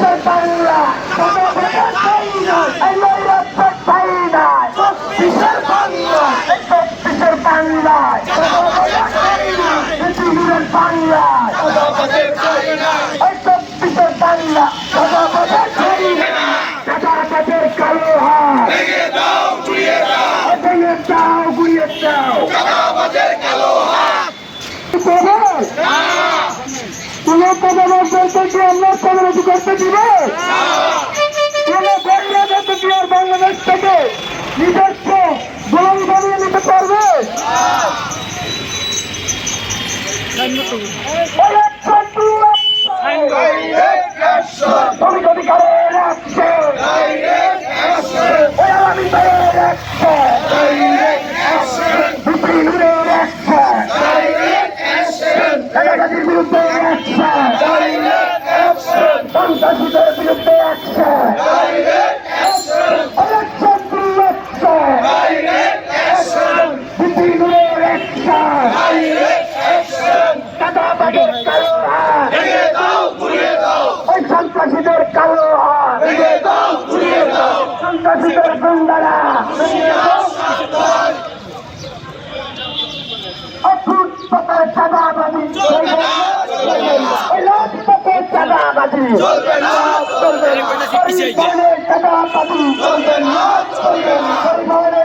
চব্বিশের বাংলা নৈরাজ্যের ঠাই নাই চব্বিশের বাংলা এই পৃথিবীর বাংলায় এই চব্বিশের বাংলা দাও কোন পদবার বলতে কি আমরা কমিউনিটি করতে দিবে কোন গরিবের কি আর বাংলাদেশ থেকে নিজস্ব গোলাম বানিয়ে নিতে পারবে সন্ত্রাসীদের গুন্ডারা অদ্ভুত পথের চাঁদাবাজি। ওই রাজপথের চাঁদাবাজি। না চাঁদাবাজি। পরিবহনের দখলদাররা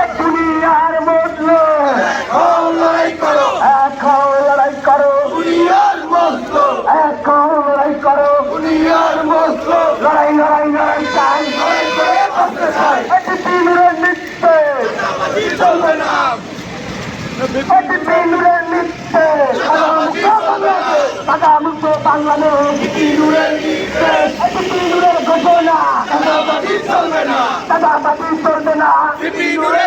এক দুনিয়ার মধ্যে এখন লড়াই করো। এখন লড়াই করো লড়াই লড়াই লড়াই চাই একটি তিনুরের নৃত্যে একটি তিনুরের নৃত্যে মুক্ত বাংলাদেশ টাকাবাজি চলবে না।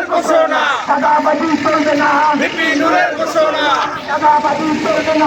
ঘোষণা। সাদাবাজি চলবে না। বিপিনুরের ঘোষণা। সাদাবাজি চলবে না।